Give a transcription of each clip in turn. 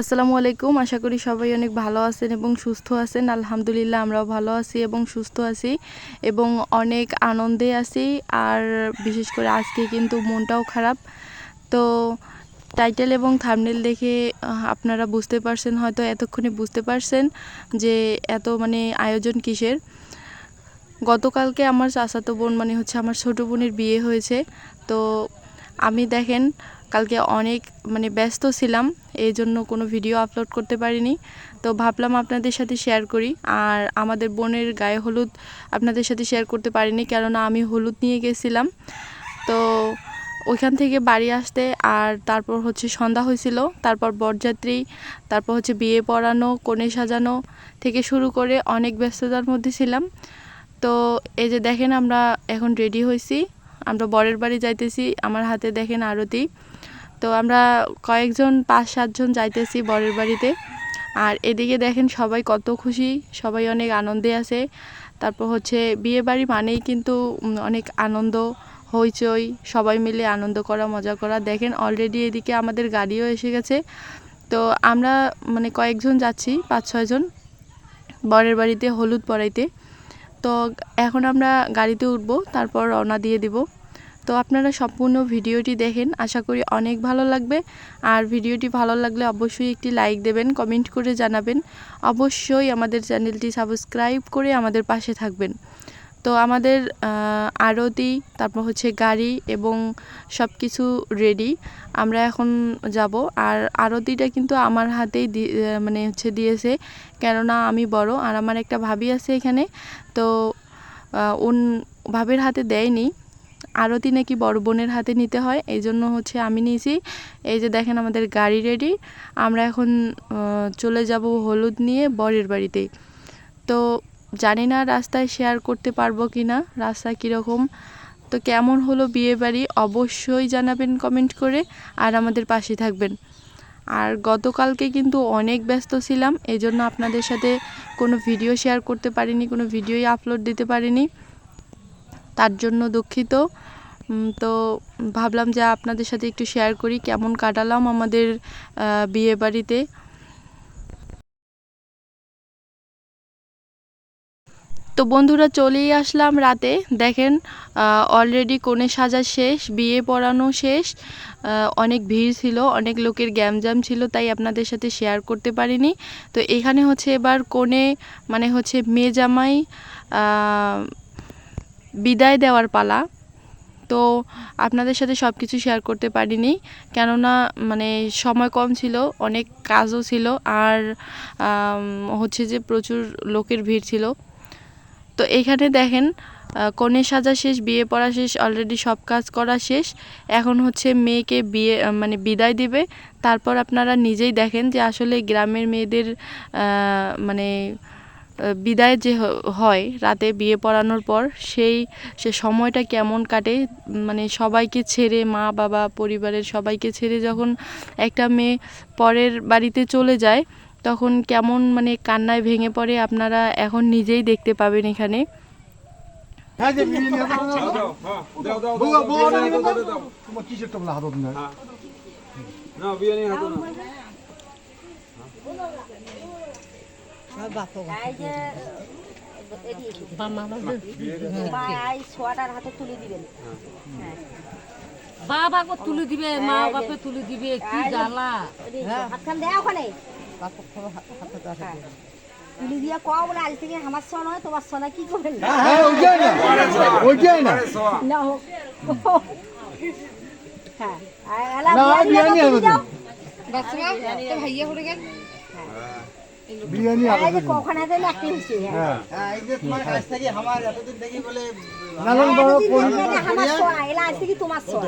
আসসালামু আলাইকুম। আশা করি সবাই অনেক ভালো আছেন এবং সুস্থ আছেন। আলহামদুলিল্লাহ আমরাও ভালো আছি এবং সুস্থ আছি এবং অনেক আনন্দে আছি। আর বিশেষ করে আজকে কিন্তু মনটাও খারাপ। তো টাইটেল এবং থামনেল দেখে আপনারা বুঝতে পারছেন, হয়তো এতক্ষণে বুঝতে পারছেন যে এত মানে আয়োজন কিসের। গতকালকে আমার চাচাতো বোন মানে হচ্ছে আমার ছোটো বোনের বিয়ে হয়েছে। তো আমি দেখেন কালকে অনেক মানে ব্যস্ত ছিলাম এই জন্য কোনো ভিডিও আপলোড করতে পারিনি। তো ভাবলাম আপনাদের সাথে শেয়ার করি। আর আমাদের বোনের গায়ে হলুদ আপনাদের সাথে শেয়ার করতে পারিনি, কেননা আমি হলুদ নিয়ে গেছিলাম। তো ওইখান থেকে বাড়ি আসতে আর তারপর হচ্ছে সন্ধ্যা হয়েছিল, তারপর বরযাত্রী, তারপর হচ্ছে বিয়ে পড়ানো, কনে সাজানো থেকে শুরু করে অনেক ব্যস্ততার মধ্যে ছিলাম। তো এই যে দেখেন আমরা এখন রেডি হয়েছি, আমরা বরের বাড়ি যাইতেছি, আমার হাতে দেখেন আরতি। তো আমরা কয়েকজন, পাঁচ, সাতজন যাইতেছি বরের বাড়িতে। আর এদিকে দেখেন সবাই কত খুশি, সবাই অনেক আনন্দে আছে। তারপর হচ্ছে বিয়ে বাড়ি মানেই কিন্তু অনেক আনন্দ, হইচই, সবাই মিলে আনন্দ করা, মজা করা। দেখেন অলরেডি এদিকে আমাদের গাড়িও এসে গেছে। তো আমরা মানে কয়েকজন যাচ্ছি, পাঁচ, ছয়জন বরের বাড়িতে হলুদ পরাইতে। তো এখন আমরা গাড়িতে উঠবো, তারপর রওনা দিয়ে দিব। তো আপনারা সম্পূর্ণ ভিডিওটি দেখেন। আশা করি অনেক ভালো লাগবে। আর ভিডিওটি ভালো লাগলে অবশ্যই একটি লাইক দেবেন, কমেন্ট করে জানাবেন। অবশ্যই আমাদের চ্যানেলটি সাবস্ক্রাইব করে আমাদের পাশে থাকবেন। তো আমাদের আরতি, তারপর হচ্ছে গাড়ি এবং সব কিছু রেডি আমরা এখন যাব। আর আরতিটা কিন্তু আমার হাতেই মানে হচ্ছে দিয়েছে। কেননা আমি বড়, আর আমার একটা ভাবি আছে এখানে। তো উন ভাবির হাতে দেয়নি। আরতি নাকি বড় বোনের হাতে নিতে হয়? এই জন্য হচ্ছে আমি নিয়েছি। এই যে দেখেন আমাদের গাড়ি রেডি আমরা এখন চলে যাব হলুদ নিয়ে বরের বাড়িতে। তো জানি না রাস্তায় শেয়ার করতে পারব কি না, রাস্তা কীরকম তো কেমন হলো বিয়ে বাড়ি অবশ্যই জানাবেন কমেন্ট করে আর আমাদের পাশে থাকবেন। আর গতকালকে কিন্তু অনেক ব্যস্ত ছিলাম এই জন্য আপনাদের সাথে কোনো ভিডিও শেয়ার করতে পারিনি, কোনো ভিডিওই আপলোড দিতে পারিনি। তার জন্য দুঃখিত। তো ভাবলাম যে আপনাদের সাথে একটু শেয়ার করি, কেমন কাটালাম আমাদের বিয়ে বাড়িতে? তো বন্ধুরা চলেই আসলাম রাতে। দেখেন অলরেডি কোণে সাজা শেষ, বিয়ে পড়ানো শেষ। অনেক ভিড় ছিল, অনেক লোকের গ্যামজাম ছিল, তাই আপনাদের সাথে শেয়ার করতে পারিনি। তো এখানে হচ্ছে এবার কোণে মানে হচ্ছে মেয়ে জামাই বিদায় দেওয়ার পালা। তো আপনাদের সাথে সব কিছু শেয়ার করতে পারিনি। কেননা মানে সময় কম ছিল, অনেক কাজও ছিল, আর হচ্ছে যে প্রচুর লোকের ভিড় ছিল। তো এখানে দেখেন কনে সাজা শেষ, বিয়ে পড়া শেষ অলরেডি সব কাজ করা শেষ। এখন হচ্ছে মেয়েকে বিয়ে মানে বিদায় দিবে। তারপর আপনারা নিজেই দেখেন যে আসলে গ্রামের মেয়েদের মানে বিদায় যে হয় রাতে বিয়ে পড়ানোর পর সেই সে সময়টা কেমন কাটে? মানে সবাইকে ছেড়ে মা বাবা পরিবারের সবাইকে ছেড়ে যখন একটা মেয়ে পরের বাড়িতে চলে যায় তখন কেমন মানে কান্নায় ভেঙে পড়ে আপনারা এখন নিজেই দেখতে পাবেন এখানে? হ্যাঁ হ্যাঁ। না সোয়াটার হাতে তুলে দিবেন বাবাকে তুলে দিবে মা বাপে তুলে দিবে কি জ্বালা হাতখান ওখানে হ্যাঁ। তুলে দিয়া কও বলে আজ থেকে আমার সন হয় তোমার সনা কি হ্যাঁ ওইটাই না ওইটাই না না হোক হ্যাঁ আর এলা বিয়া বিরিয়ানি দিলে হবে তুলে দাও। বিরিয়ানি এই হবে যে কখন হাতে লাগতে হচ্ছে হ্যাঁ হ্যাঁ। এই যে তোমার কাছ থেকে আমার এতদিন দেখি বলে নানান বড় এতদিন আমার সোয়া এলা আজ থেকে তোমার সোয়া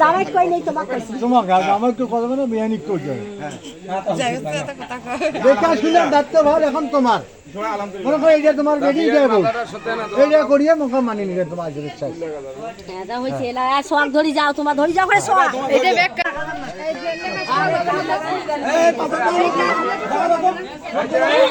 জামাই কই নেই তোমার কইছি। তোমার গাছ আমার একটু কথা বলে বিরিয়ানি এখন তোমার। মনে করো এইটা তোমার বেশি এইটা করিয়ে মুখ মানি নিলে তোমার যদি চাই হ্যাঁ। ধরি যাও তোমার ধরি যাও করে সোয়া এই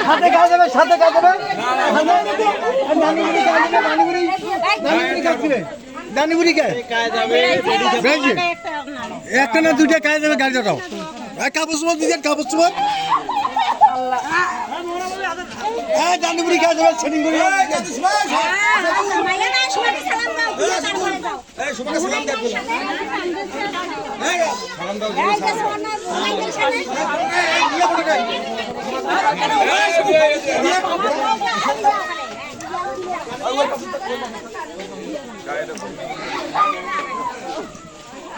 সাথে কাজ দেবে সাথে কাজ দেবে দানিগুড়ি দেবে দানিগুড়ি কে একটা না কাজ দেবে গাড়ি দাও কাপড় চোপড় দিদির কাপড় চোপড় হ্যাঁ দানিগুড়ি কাজ দেবে সেটিং করে সালাম দাও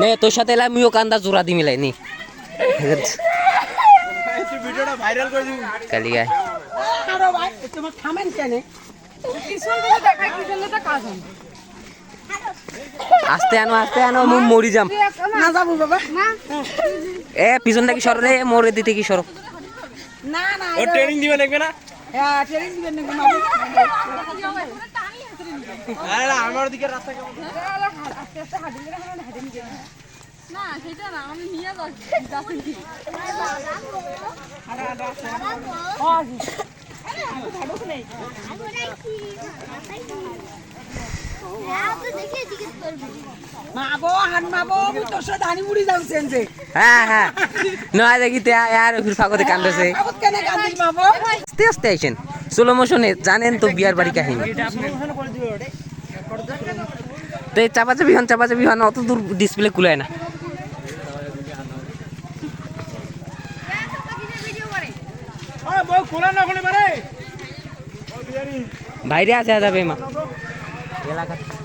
নে তোর সাথে এলাম আমিও কান্দা জোড়া দি মিলাই নি। ভিডিওটা ভাইরাল করে দিবি কালি গায়। আস্তে আনো আস্তে আনো মুই মরি যাম। না যাব বাবা এ পিছন থেকে সর রে মোরে দিতে কি সর। না না ও ট্রেনিং দিবে দেখবে না? হ্যাঁ ট্রেনিং দিবেন আরে আমার দিকে রাস্তা কেমন? যে হ্যাঁ হ্যাঁ। নয় দেখি তে আর ফির ফাঁকতে কান্দছে। আস্তে আস্তে স্লো মোশনে জানেন তো বিয়ার বাড়ি কাহিনী তো এই চাপাচাপি হন চাপাচাপি হন অত দূর ডিসপ্লে কুলায় না বাইরে আসা যাবে মা এলাকা আছে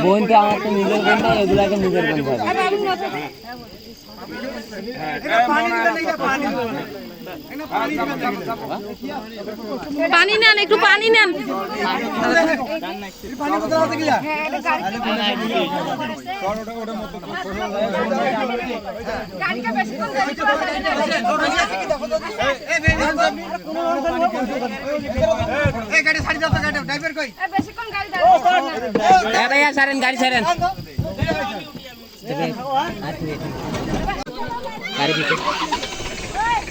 ফোন করে আমার তো নিজের বোন না এগুলাকে নিজের বোন ভাবে পানি নেন একটু পানি নেন। এই গাড়ি ছাড়ি গাড়ি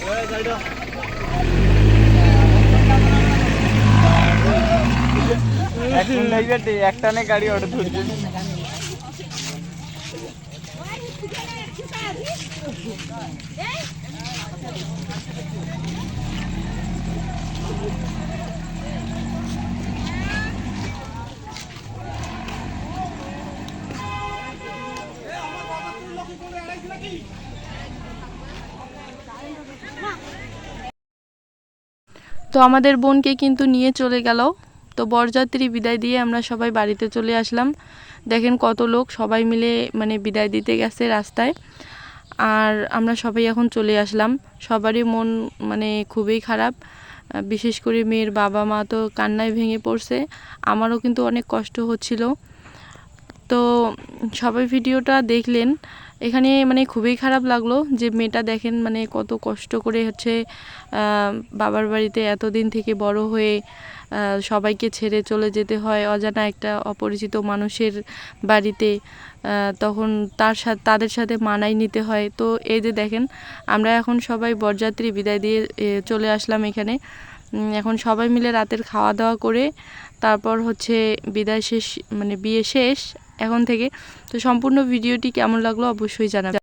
ড্রাইভার কই এ ভাইয়া ছাড়েন গাড়ি ছাড়েন গাড়ি দিতে একটা নে গাড়ি অটো ধরছে তো আমাদের বোনকে কিন্তু নিয়ে চলে গেল। তো বরযাত্রী বিদায় দিয়ে আমরা সবাই বাড়িতে চলে আসলাম। দেখেন কত লোক সবাই মিলে মানে বিদায় দিতে গেছে রাস্তায়। আর আমরা সবাই এখন চলে আসলাম। সবারই মন মানে খুবই খারাপ। বিশেষ করে মেয়ের বাবা মা তো কান্নায় ভেঙে পড়ছে। আমারও কিন্তু অনেক কষ্ট হচ্ছিল। তো সবাই ভিডিওটা দেখলেন। এখানে মানে খুবই খারাপ লাগল যে মেয়েটা দেখেন মানে কত কষ্ট করে হচ্ছে বাবার বাড়িতে এতদিন থেকে বড় হয়ে সবাইকে ছেড়ে চলে যেতে হয় অজানা একটা অপরিচিত মানুষের বাড়িতে তখন তার সাথে তাদের সাথে মানাই নিতে হয়। তো এই যে দেখেন, আমরা এখন সবাই বরযাত্রী বিদায় দিয়ে চলে আসলাম এখানে। এখন সবাই মিলে রাতের খাওয়া দাওয়া করে, তারপর হচ্ছে বিদায় শেষ মানে বিয়ে শেষ এখন থেকে। তো সম্পূর্ণ ভিডিওটি কেমন লাগল অবশ্যই জানাবেন